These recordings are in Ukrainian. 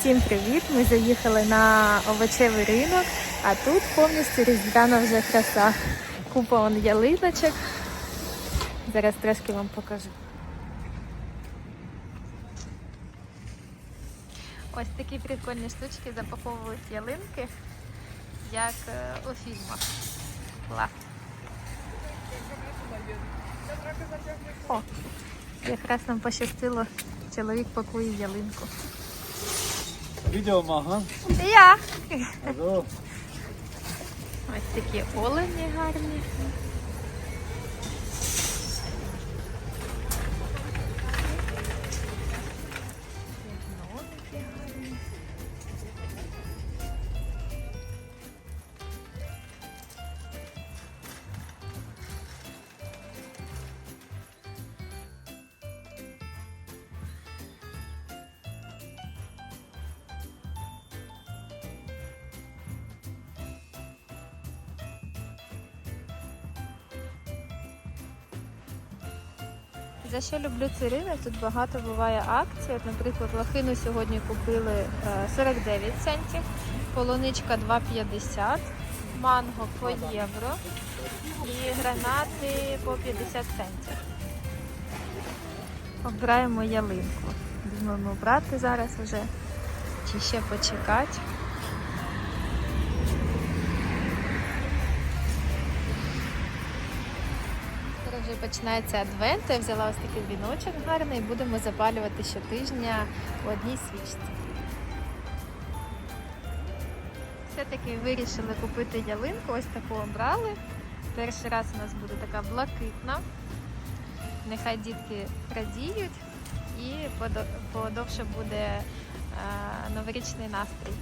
Всім привіт! Ми заїхали на овочевий ринок, а тут повністю різдвяна вже краса. Купа он ялиночок. Зараз трошки вам покажу. Ось такі прикольні штучки запаковують ялинки, як е, у фільмах. Клас. О, якраз нам пощастило, чоловік пакує ялинку. Відеомага. Я! Алло. Ось такі олені гарні. За що люблю цей ринок? Тут багато буває акцій. Наприклад, лохину сьогодні купили е, 49 центів, полуничка 2,50, манго по євро і гранати по 50 центів. Обираємо ялинку. Думаємо брати зараз вже чи ще почекати. Вже починається адвент. Я взяла ось такий віночок гарний і будемо запалювати щотижня у одній свічці. Все-таки вирішили купити ялинку, ось таку обрали. Перший раз у нас буде така блакитна. Нехай дітки радіють і подовше буде е, новорічний настрій.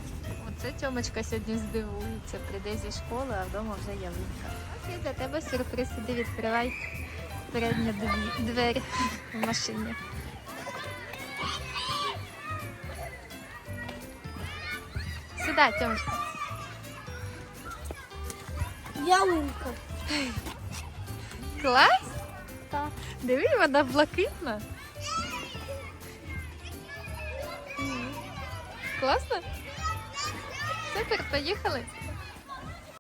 Оце Тьомочка сьогодні здивується, прийде зі школи, а вдома вже ялинка. І для тебе сюрприз. Іди відкривай передні двері в машині. Сідай, Тьомочка. Ялинка. Клас? Так. Диви, вона блакитна. Класно? Супер, поїхали.